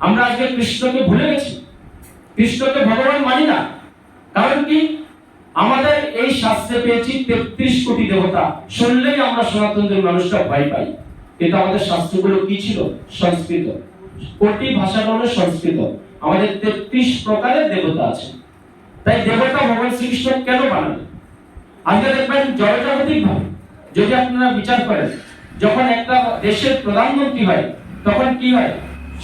আমরা আজকে কৃষ্ণকে ভুলে গেছি। কৃষ্ণকে ভগবান মানি না। কারণ কি? আমাদের এই শাস্ত্রে পেয়েছি তেত্রিশ কোটি দেবতা। শুনলেই আমরা সনাতনদের মানুষরা ভয় পাই। কিন্তু আমাদের শাস্ত্রগুলো কি ছিল? সংস্কৃত। কোটি ভাষাটা হলো সংস্কৃত। আমাদের তেত্রিশ প্রকারের দেবতা আছে। তাই দেবতা ভগবান শ্রীকৃষ্ণ কেন বানালেন? আজকে দেখবেন জয়জাগতিক ভাবে, যদি আপনারা বিচার করেন, যখন একটা দেশের প্রধানমন্ত্রী হয়, তখন কি হয়?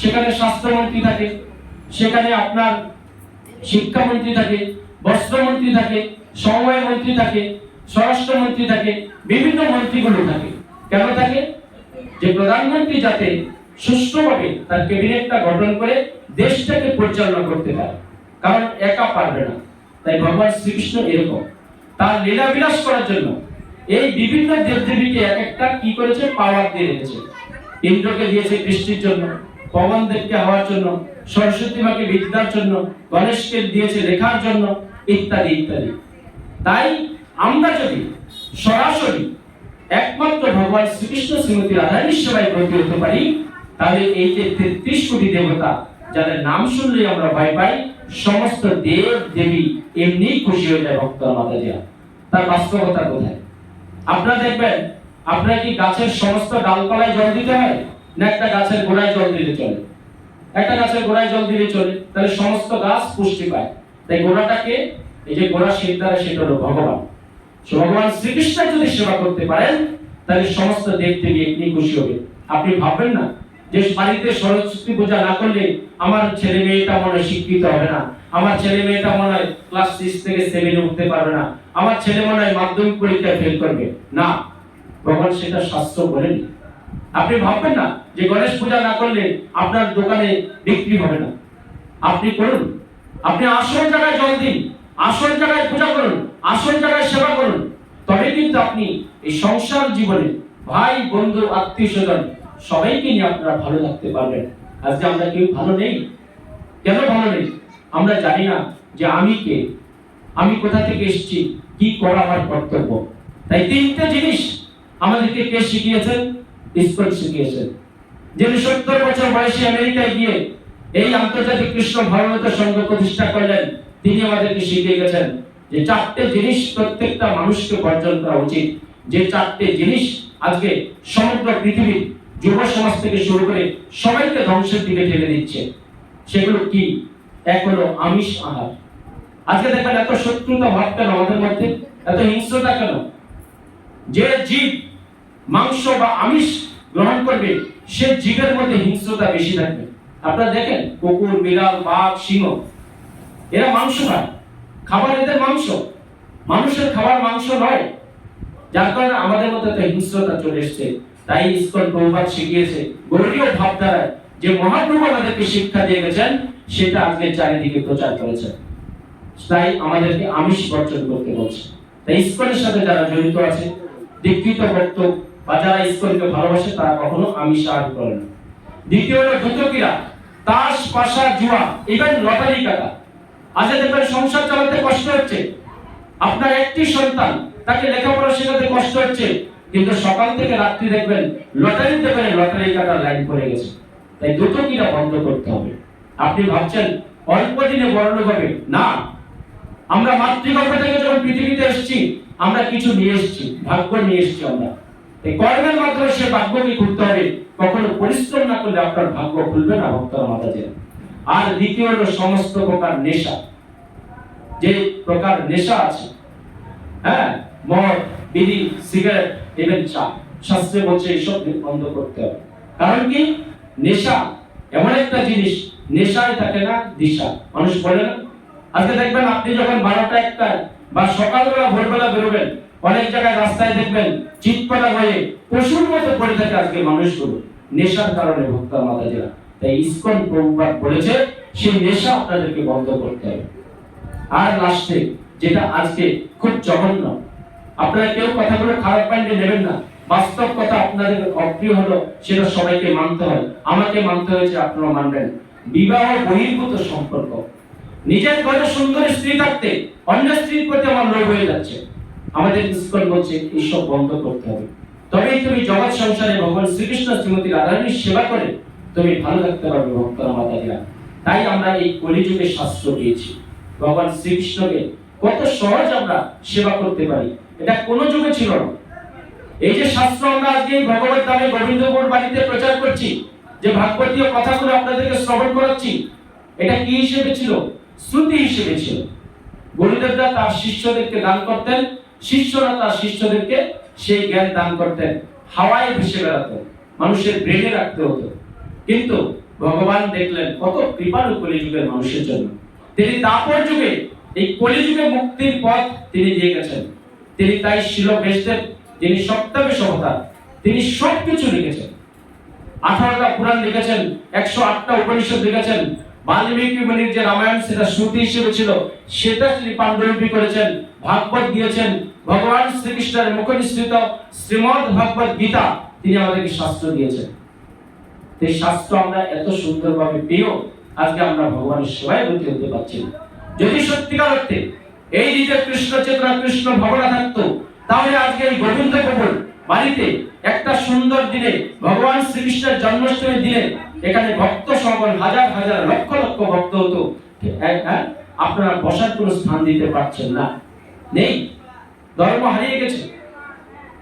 সেখানে স্বাস্থ্যমন্ত্রী থাকে, সেখানে আপনার শিক্ষামন্ত্রী থাকে, বস্ত্রমন্ত্রী থাকে সমবায় মন্ত্রী থাকে, স্বরাষ্ট্রমন্ত্রী থাকে, বিভিন্ন মন্ত্রীগুলো থাকে। কেন থাকে? যে প্রধানমন্ত্রী যাতে সুষ্ঠুভাবে তার ক্যাবিনেটটা গঠন করে দেশটাকে পরিচালনা করতে পারে, কারণ একা পারবে না। তাই ভগবান শ্রীকৃষ্ণ এরকম। তার লীলা বিলাস করার জন্য এই বিভিন্ন দেবদেবীকে এক একটা কি করেছে? পাওয়ার দিয়ে রেখেছে। ইন্দ্রকে দিয়েছে বৃষ্টির জন্য। পবনদেবকে হওয়ার জন্য, সরস্বতী মাকে বিদ্যার জন্য, গণেশকে দিয়েছে লেখার জন্য, ইত্যাদি ইত্যাদি। তাই আমরা যদি সরাসরি একমাত্র ভগবান শ্রীকৃষ্ণ শ্রীমতী রাধারণীর সেবায় হতে পারি, তাহলে এই যে তেত্রিশ কোটি দেবতা, যাদের নাম শুনলে আমরা ভয় পাই, সমস্ত দেব, দেবী এমনি খুশি হয়ে যায় ভক্ত মাতাজিরা তার বাস্তবতা কোথায়? আপনারা দেখবেন, আপনার কি গাছের সমস্ত ডালপালায় জল দিতে হয়? না একটা গাছের গোড়ায় জল দিলে চলে। একটা গাছের গোড়ায় জল দিলে চলে, তাহলে সমস্ত গাছ পুষ্টি পায়। তাই গোড়াটাকে, এই যে গোড়া সিদ্ধারা সেটা হলো ভগবান। ভগবান শ্রীকৃষ্ণের যদি সেবা করতে পারেন, তাহলে সমস্ত দেব দেবী এমনি খুশি হবে। আপনি ভাববেন না যে বাড়িতে সরস্বতী পূজা না করলে আমার ছেলে মেয়েটা মনে শিক্ষিত হবে না। আমার ছেলে মেয়েটা মনে হয় ক্লাস সিক্স থেকে সেভেনে উঠতে পারবে না। আমার ছেলে মনে হয় মাধ্যমিক পরীক্ষায় ফেল করবে। না, ভগবান সেটা শাস্ত্র বলেনি। আপনি ভাববেন না যে গণেশ পূজা না করলে আপনার দোকানে বিক্রি হবে না। আপনি করুন। আপনি আসল জায়গায় জল দিন, আসল জায়গায় পূজা করুন, আসল জায়গায় সেবা করুন। তবে কিন্তু আপনি এই সংসার জীবনে ভাই, বন্ধু, আত্মীয় স্বজন সবাইকে নিয়ে আপনারা ভালো থাকতে পারবেন। আজকে আমরা কেউ ভালো নেই? কেন ভালো নেই? আমরা জানি না যে আমি কে। আমি কোথা থেকে এসেছি? কি করা আমার কর্তব্য? তাই তিনটে জিনিস আমাদেরকে কে শিখিয়েছেন? ইসকন শিখিয়েছেন যিনি সত্তর বছর বয়সে আমেরিকায় গিয়ে এই আন্তর্জাতিক কৃষ্ণ ভারত সংঘ প্রতিষ্ঠা করলেন, তিনি আমাদেরকে শিখিয়ে গেছেন যে চারটে জিনিস প্রত্যেকটা মানুষকে বর্জন করা উচিত। যে চারটে জিনিস আজকে সমগ্র পৃথিবীর যুব সমাজ থেকে শুরু করে সবাইকে ধ্বংসের দিকে ঠেলে দিচ্ছে। সেগুলো কি? এক হলো আমিষ আহার। আজকে দেখবেন এত শত্রুতা ভাব কেন আমাদের মধ্যে, এত হিংস্রতা কেন? যে জীব মাংস বা আমিষ গ্রহণ করবে, সে জীবের মধ্যে হিংস্রতা বেশি থাকবে। আপনারা দেখেন, কুকুর, বিড়াল, বাঘ, সিংহ, এরা মাংস খায়। খাবার এদের মাংস। মানুষের খাবার মাংস নয়। যার কারণে আমাদের মধ্যে একটা হিংস্রতা চলে এসছে। তাই ইসকন প্রভুপাত শিখিয়েছে গৌরীয় ভাবধারায় যে মহাপ্রভু আমাদেরকে শিক্ষা দিয়ে গেছেন, সেটা আজকে চারিদিকে প্রচার করেছেন। তাই আমাদেরকে আমিষ বর্জন করতে বলছে। তাই ইসকনের সাথে যারা জড়িত আছে, দীক্ষিত ভক্ত বা যারা ইসকনকে ভালোবাসে, তারা কখনো আমিষ আহার করে না। দ্বিতীয় হলো তাস, পাশা, জুয়া ইভেন লটারি কাটা। আজ দেখবেন সংসার চালাতে কষ্ট হচ্ছে। আপনার একটি সন্তান, তাকে লেখাপড়া শেখাতে কষ্ট হচ্ছে। কিন্তু সকাল থেকে রাত্রি দেখবেন লটারি দেখবেন লটারি কাটার লাইন পড়ে গেছে। তাই দুতকিরা বন্ধ করতে হবে। আপনি ভাবছেন, অল্প দিনে বড় হবে। না। আমরা মাতৃগর্ভ থেকে যখন পৃথিবীতে এসেছি, আমরা কিছু নিয়ে এসেছি, ভাগ্য নিয়ে এসেছি আমরা। এই কর্মের মাধ্যমে সে ভাগ্যকে খুলতে হবে, কখনো পরিশ্রম না করলে আপনার ভাগ্য খুলবে না আর দ্বিতীয় হলো সমস্ত প্রকার নেশা। যে প্রকার নেশা আছে হ্যাঁ মদ, বিড়ি, সিগারেট চা, শাস্ত্রে বলছে এইসব বন্ধ করতে হবে। কারণ কি? নেশা এমন একটা জিনিস, নেশায় থাকে না, দিশা। মানুষ বলে না। আজকে দেখবেন আপনি যখন বারোটা একটা বা সকালবেলা, ভোরবেলা বেরোবেন অনেক জায়গায় রাস্তায় দেখবেন চিৎপটা হয়ে পশুর মতো পড়ে থাকে আজকে মানুষগুলো। নেশার কারণে ভক্তা মাতাজিরা। তাই ইসকন প্রভুপাত বলেছে, সেই নেশা আপনাদেরকে বন্ধ করতে হবে। আর লাস্টে যেটা আজকে খুব জঘন্য, আপনারা কেউ কথাগুলো খারাপ মাইন্ডে নেবেন না। বাস্তব কথা আপনাদের অপ্রিয় হলো, সেটা সবাইকে মানতে হয়। আমাকে মানতে হয়েছে আপনারা মানবেন। বিবাহ বহির্ভূত সম্পর্ক। নিজের ঘরে সুন্দর স্ত্রী থাকতে অন্য স্ত্রীর প্রতি আমার লোভ হয়ে যাচ্ছে। আমাদের ইস্কন বলছে, এইসব বন্ধ করতে হবে। তবেই তুমি জগৎ সংসারে ভগবান শ্রীকৃষ্ণ শ্রীমতী রাধারণীর সেবা করে তুমি ভালো থাকতে পারবে, ভক্তরা মাতাজিরা। তাই আমরা এই কলিযুগে শাস্ত্র পেয়েছি ভগবান শ্রীকৃষ্ণকে কত সহজ আমরা সেবা করতে পারি, এটা কোনো যুগে ছিল না। এই যে শাস্ত্র আমরা আজকে ভগবত নামে গোবিন্দপুর বাড়িতে প্রচার করছি, যে ভাগবতীয় কথাগুলো আপনাদেরকে শ্রবণ করাচ্ছি, এটা কি হিসেবে ছিল? শ্রুতি হিসেবে ছিল। গুরুদেবরা তার শিষ্যদেরকে দান করতেন শিষ্যরা তার শিষ্যদেরকে সেই জ্ঞান দান করতেন। হাওয়ায় ভেসে বেড়াতো, মানুষের ব্রেনে রাখতে হতো। কিন্তু ভগবান দেখলেন কত কৃপালু কলিযুগের মানুষের জন্য। তিনি তারপর যুগে এই কলিযুগে মুক্তির পথ তিনি দিয়ে গেছেন। তিনি তাই শিল বেশদেব যিনি সপ্তমে সভ্যতার তিনি সবকিছু লিখেছেন। আঠারোটা পুরাণ লিখেছেন, একশো আটটা উপনিষদ লিখেছেন বাল্মীকি মুনির যে রামায়ণ, সেটা শ্রুতি হিসেবে ছিল, সেটা তিনি পাণ্ডুলিপি করেছেন, ভাগবত দিয়েছেন ভগবান শ্রীকৃষ্ণের মুখ নিঃসৃত শ্রীমদ ভাগবত গীতা তিনি আমাদেরকে শাস্ত্র দিয়েছেন। এই শাস্ত্র আমরা এত সুন্দরভাবে পেয়েও আজকে আমরা ভগবানের সেবায় ব্রতী হতে পারছি না। যদি সত্যিকার অর্থে এই নিজের কৃষ্ণ চেতনা, কৃষ্ণ ভাবনা থাকতো, তাহলে আজকে এই গোবিন্দ কবর বাড়িতে একটা সুন্দর দিনে ভগবান শ্রীকৃষ্ণের জন্মাষ্টমীর দিনে এখানে ভক্ত সমাগম হাজার হাজার লক্ষ লক্ষ ভক্ত হতো। হ্যাঁ, হ্যাঁ, আপনারা বসার কোনো স্থান দিতে পারছেন না। নেই। ধর্ম হারিয়ে গেছে।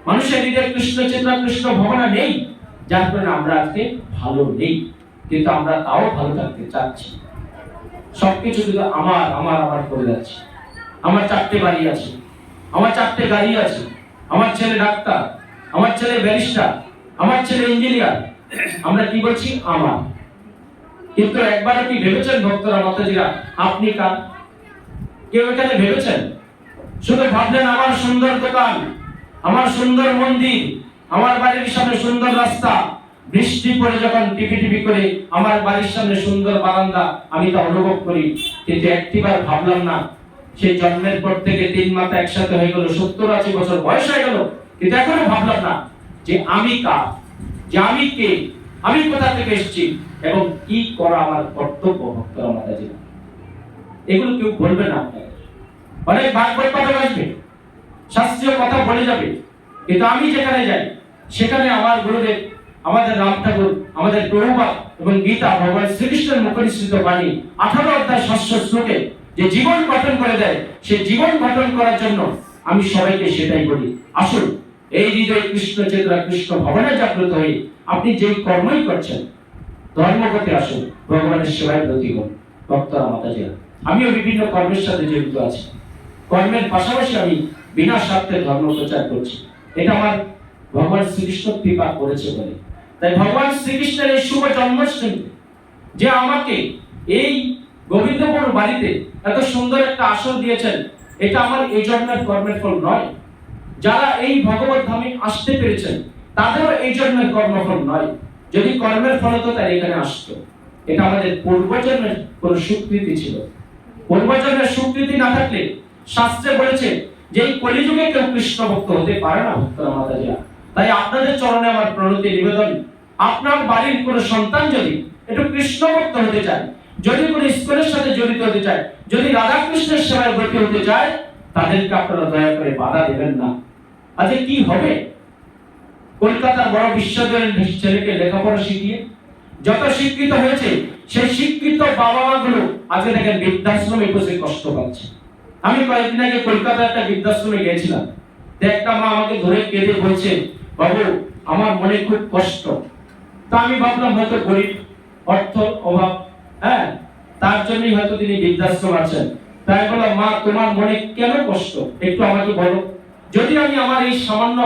মানুষের হৃদয়ে কৃষ্ণ চেতনা কৃষ্ণ ভাবনা নেই। যার কারণে আমরা আজকে ভালো নেই। কিন্তু আমরা তাও ভালো থাকতে চাচ্ছি। সবকিছু কিন্তু আমার আমার আমার করে যাচ্ছে। আমার চারটে বাড়ি আছে। আমার চারটে গাড়ি আছে। আমার ছেলে ডাক্তার। আমার ছেলে ব্যারিস্টার, আমার ছেলে ইঞ্জিনিয়ার আমরা কি বলছি? আমার। কিন্তু একবার কি ভেবেছেন, ভক্তরা, মাতাজিরা, আপনি কার? কেউ এখানে ভেবেছেন? শুধু ভাবলেন, আমার সুন্দর দোকান, আমার সুন্দর মন্দির, আমার বাড়ির সামনে সুন্দর রাস্তা, বৃষ্টি পড়ে যখন টিপি টিপি করে আমার বাড়ির সামনে সুন্দর বারান্দা, আমি তা অনুভব করি। কিন্তু একটিবার ভাবলাম না, সেই জন্মের পর থেকে তিন মাথা একসাথে হয়ে গেল, সত্তর আশি বছর বয়স হয়ে গেল কিন্তু এখনও ভাবলাম না যে আমি কার, যে আমি কে, আমি কোথা থেকে এসেছি এবং কি করা আমার কর্তব্য মাতাজি এগুলো কেউ বলবে না আপনাকে অনেক আসবে, শাস্ত্রীয় কথা বলে যাবে, কিন্তু আমি যেখানে যাই, সেখানে আমার গুরুদেব, আমাদের রাম ঠাকুর, আমাদের প্রভুপাত এবং গীতা, ভগবান শ্রীকৃষ্ণের মুখনিসৃত বাণী, আঠারো অধ্যায় ষষ্ঠ শ্লোকে যে জীবন গঠন করে দেয় সেই জীবন গঠন করার জন্য আমি সবাইকে সেটাই বলি। আসুন। এই হৃদয় কৃষ্ণ চেতনা কৃষ্ণ ভবনে জাগ্রত হয়ে আপনি যেই কর্মই করছেন ধর্মপথে আসুন, ভগবানের সেবায় ব্রতী হন, ভক্তরা মাতাজিরা আমিও বিভিন্ন কর্মের সাথে জড়িত আছি। কর্মের পাশাপাশি আমি বিনা স্বার্থে ধর্ম প্রচার করছি। এটা আমার ভগবান শ্রীকৃষ্ণ কৃপা করেছে বলে। তাই ভগবান শ্রীকৃষ্ণের এই শুভ জন্মাষ্টমী, যে আমাকে এই গোবিন্দপুর বাড়িতে এত সুন্দর একটা আসন দিয়েছেন, এটা আমার এই জন্মের কর্মের ফল নয়। যারা এই ভগবত ধামে আসতে পেরেছেন, তাদেরও এই জন্মের কর্মফল নয়। যদি কর্মের ফল হতো তার এখানে আসতো। এটা আমাদের পূর্বজন্মের কোন স্বীকৃতি ছিল। পূর্বজন্মের স্বীকৃতি না থাকলে শাস্ত্রে বলেছে যে এই কলিযুগে কেউ কৃষ্ণ ভক্ত হতে পারে না ভক্তরা মাতাজিরা তাই আপনাদের চরণে আমার প্রণতি নিবেদন। আপনার বাড়ির কোন সন্তান যদি একটু কৃষ্ণ ভক্ত হতে চায়, যদি কোনো স্কুলের সাথে জড়িত হতে চায়, যদি রাধা কৃষ্ণের সেবায় ব্রতী হতে চায়, তাদেরকে আপনারা দয়া করে বাধা দেবেন না। আজকে কি হবে? কলকাতার বড় বিশ্ববিদ্যালয়ের ছেলেকে লেখাপড়া শিখিয়ে যত শিক্ষিত হয়েছে, সেই শিক্ষিত বাবা মা গুলো আজকে দেখেন বৃদ্ধাশ্রমে বসে কষ্ট পাচ্ছে। আমি কয়েকদিন আগে কলকাতার একটা বৃদ্ধাশ্রমে গিয়েছিলাম। তো একটা মা আমাকে ধরে কেঁদে বলছে, বাবু, আমার মনে খুব কষ্ট। তা আমি ভাবলাম হয়তো গরিব, অর্থ অভাব হ্যাঁ? তার জন্যই হয়তো তিনি বৃদ্ধাশ্রম আছেন। তাই বললাম, মা, তোমার মনে কেন কষ্ট? একটু আমাকে বলো। যদি আমি আমার এই সামান্য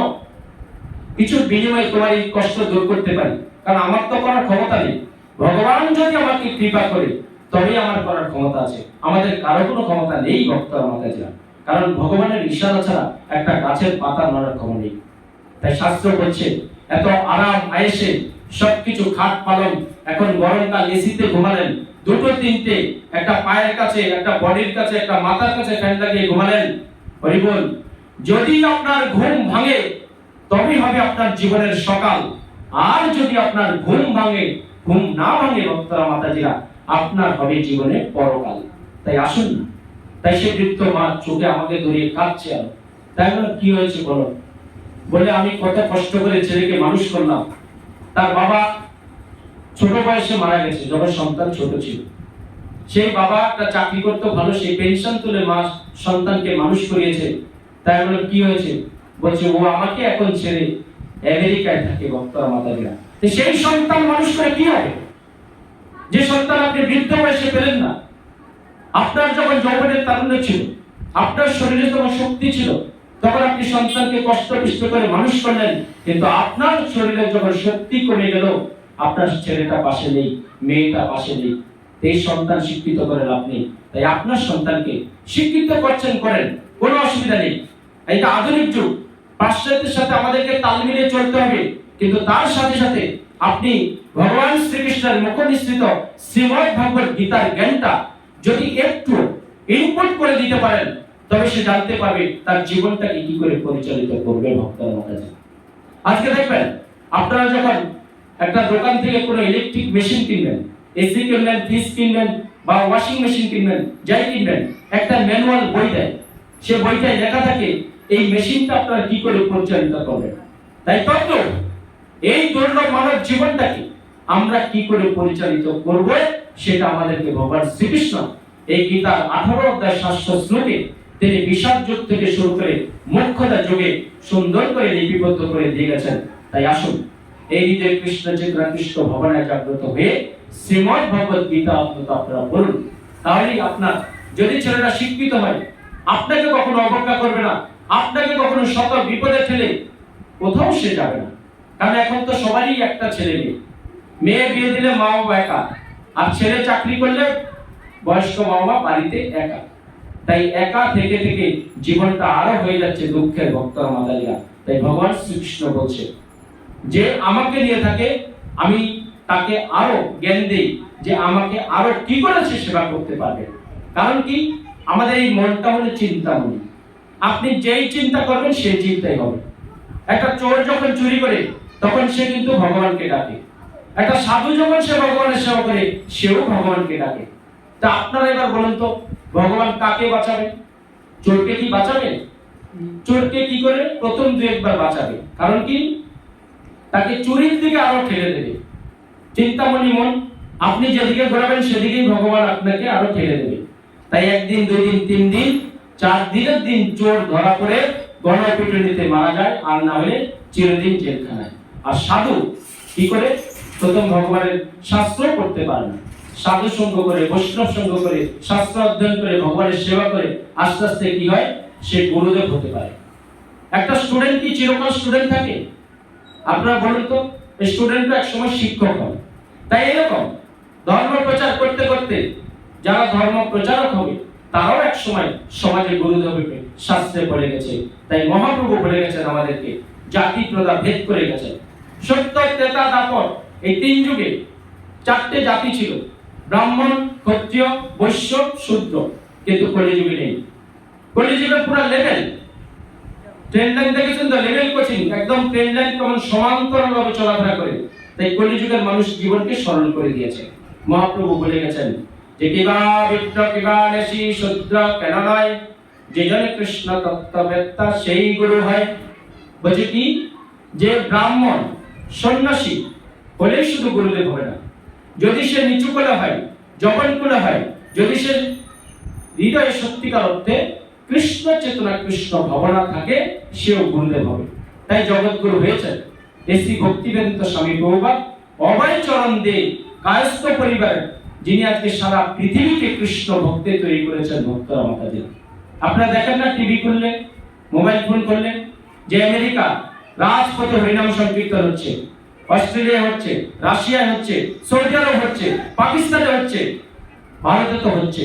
কিছু বিনিময়ে তোমার এই কষ্ট দূর করতে পারি, কারণ আমার তো করার ক্ষমতা নেই। ভগবান যদি আমাকে কৃপা করে, তবেই আমার করার ক্ষমতা আছে। আমাদের কারও কোনো ক্ষমতা নেই, ভক্ত আমার কাছে। কারণ ভগবানের ইশারা ছাড়া একটা গাছের পাতা নড়ার ক্ষমতা নেই। তাই শাস্ত্র বলছে, এত আরাম, আয়েসে সবকিছু খাট পালন। এখন গরমকাল, এসিতে ঘুমালেন। দুটো তিনটে, একটা পায়ের কাছে, একটা বডির কাছে, একটা মাথার কাছে ফ্যান লাগিয়ে ঘুমালেন। হরিবল যদি আপনার ঘুম ভাঙে, তবেই হবে আপনার জীবনের সকাল। আর যদি আপনার ঘুম ভাঙে, ঘুম না ভাঙে, ভক্তরা, মাতাজিরা, আপনার হবে জীবনে পরকাল। তাই আসুন না। তাই সে বৃত্ত মা চোখে আমাকে ধরিয়ে কাঁদছে আর। তাই বলো, কি হয়েছে বলো? বলে, আমি কত কষ্ট করে ছেলেকে মানুষ করলাম। তার বাবা ছোট বয়সে মারা গেছে, যখন সন্তান ছোট ছিল। সেই বাবা একটা চাকরি করতো ভালো, সেই পেনশন তুলে মা সন্তানকে মানুষ করিয়েছে। তাই বলে কি হয়েছে? বলছে, ও আমাকে এখন ছেড়ে আমেরিকায় থাকে বক্তরা মাতারিরা তো সেই সন্তান মানুষ করে কি হবে যে সন্তান আপনি বৃদ্ধ বয়সে পেলেন না। আপনার যখন যৌবনের তারুণ্য ছিল, আপনার শরীরে তখন শক্তি ছিল, তখন আপনি সন্তানকে কষ্ট পিষ্ট করে মানুষ করলেন, কিন্তু আপনার শরীরে যখন শক্তি কমে গেল, আপনার ছেলেটা পাশে নেই, মেয়েটা পাশে নেই, এই সন্তান শিক্ষিত করে লাভ নেই তাই আপনার সন্তানকে শিক্ষিত করছেন, করেন, কোনো অসুবিধা নেই। এটা আধুনিক যুগ। পাশ্চাত্যের সাথে আমাদেরকে তাল মিলিয়ে চলতে হবে। কিন্তু তার সাথে সাথে আপনি ভগবান শ্রীকৃষ্ণের মুখ শ্রীমদ ভগবত গীতার জ্ঞানটা যদি একটু ইনপুট করে দিতে পারেন, তবে সে জানতে পারবে তার জীবনটাকে কি করে পরিচালিত করবে ভক্তের মাতাজি। আজকে দেখবেন, আপনারা যখন একটা দোকান থেকে কোনো ইলেকট্রিক মেশিন কিনবেন এসি কিনবেন ফ্রিজ কিনবেন, বা ওয়াশিং মেশিন কিনবেন, যাই কিনবেন, একটা ম্যানুয়াল বই দেয়। সে বইটায় লেখা থাকে এই মেশিনটা আপনারা কি করে পরিচালিত করবেন? তাই তত্ত্ব এই দুর্লভ মানব জীবনটাকে আমরা কি করে পরিচালিত করব সেটা আমাদেরকে ভগবান শ্রীকৃষ্ণ এই গীতার আঠারো অধ্যায় শাস্ত্র শ্লোকে তিনি বিষাদ যুগ থেকে শুরু করে মুখ্যতা যুগে সুন্দর করে লিপিবদ্ধ করে দিয়ে গেছেন। তাই আসুন, এই হৃদয় কৃষ্ণ চেতনা কৃষ্ণ ভবনায় জাগ্রত হয়ে শ্রীমদ ভগবত গীতা অন্তত আপনারা বলুন তাহলেই আপনার, যদি ছেলেটা শিক্ষিত হয়, আপনাকে কখনো অবজ্ঞা করবে না। আপনাকে কখনো শত বিপদে ফেলে কোথাও সে যাবে না। কারণ এখন তো সবারই একটা ছেলে মেয়ে। মেয়ে বিয়ে দিলে মা বাবা একা। আর ছেলে চাকরি করলে বয়স্ক মা বাবা বাড়িতে একা। তাই একা থেকে থেকে জীবনটা আরও হয়ে যাচ্ছে দুঃখের ভক্তরা মাদালিয়া তাই ভগবান শ্রীকৃষ্ণ বলছে, যে আমাকে নিয়ে থাকে, আমি তাকে আরও জ্ঞান দেই যে আমাকে আরও কি করে সে সেবা করতে পারবে। কারণ কি? আমাদের এই মনটা হলো চিন্তামণি। আপনি যেই চিন্তা করবেন, সেই চিন্তাই হবে। একটা চোর যখন চুরি করে, তখন সে কিন্তু ভগবানকে ডাকে। একটা সাধু যখন সে ভগবানের সেবা করে, সেও ভগবানকে ডাকে। তা আপনারা এবার বলুন তো, ভগবান কাকে বাঁচাবে? চোরকে কি বাঁচাবে? চোরকে কি করে? প্রথম দু একবার বাঁচাবে। কারণ কি? তাকে চুরির দিকে আরও ঠেলে দেবে। চিন্তামণি মন, আপনি যেদিকে ঘোরাবেন, সেদিকেই ভগবান আপনাকে আরও ঠেলে দেবে। তাই একদিন, দুই দিন, তিন দিন চার দিনের দিন চোর ধরা পড়ে গণপিটুনিতে মারা যায়, আর না হলে চিরদিন জেলখানায়। আর সাধু কি করে? প্রথম ভগবানের শাস্ত্র পড়তে পারে না সাধু সঙ্গ করে, বৈষ্ণব সঙ্গ করে, শাস্ত্র অধ্যয়ন করে, ভগবানের সেবা করে, আস্তে আস্তে কি হয়? সে গুরুদেব হতে পারে। একটা স্টুডেন্ট কি চিরকাল স্টুডেন্ট থাকে? আপনারা বলুন তো স্টুডেন্টরা এক সময় শিক্ষক হয় তাই এরকম ধর্ম প্রচার করতে করতে যারা ধর্ম প্রচারক হবে তারাও এক সময় সমাজে গুরুদেব শাস্ত্রে পড়ে গেছে। তাই মহাপ্রভু বলে গেছেন আমাদেরকে জাতি প্রদা ভেদ করে গেছেন। সত্য ত্রেতা দাপর এই তিন যুগে চারটে জাতি ছিল, ব্রাহ্মণ, ক্ষত্রিয়, বৈশ্য, শূদ্র। কিন্তু কলিযুগে নেই। কলিযুগে পুরো লেভেল ট্রেন লাইন দেখেছেন তো? লেভেল কোচিং একদম ট্রেন লাইন কেমন সমান্তরাল ভাবে চলাফেরা করে। তাই কলিযুগের মানুষ জীবনকে স্মরণ করে দিয়েছে। মহাপ্রভু বলে গেছেন। যে কিবা বিপ্র কিবা নেশি শূদ্র কেন নয় যে জনে কৃষ্ণ তত্ত্ববেত্তা সেই গুরু হয়। বলছে কি? যে ব্রাহ্মণ সন্ন্যাসী হলেই শুধু গুরুদেব হবে না। যদি সে নিচু কোলে হয় জবন কোলে হয়, যদি সে হৃদয়ে সত্যিকার অর্থে কৃষ্ণ চেতনা, কৃষ্ণ ভাবনা থাকে, সেও গুরুদেব হবে। তাই জগৎগুরু হয়েছেন। এসি ভক্তিবেদান্ত স্বামী প্রভুপাদ অভয় চরণ দে, কায়স্থ পরিবারের যিনি আজকে সারা পৃথিবীকে কৃষ্ণ ভক্তে তৈরি করেছেন ভক্তরা মাতাজি আপনারা দেখেন না টিভি খুললে মোবাইল ফোন করলে, যে আমেরিকা রাজপথে হরিনাম সংকীর্তন হচ্ছে অস্ট্রেলিয়া হচ্ছে রাশিয়া হচ্ছে সৌদি আরব হচ্ছে, পাকিস্তানে হচ্ছে, ভারতে তো হচ্ছে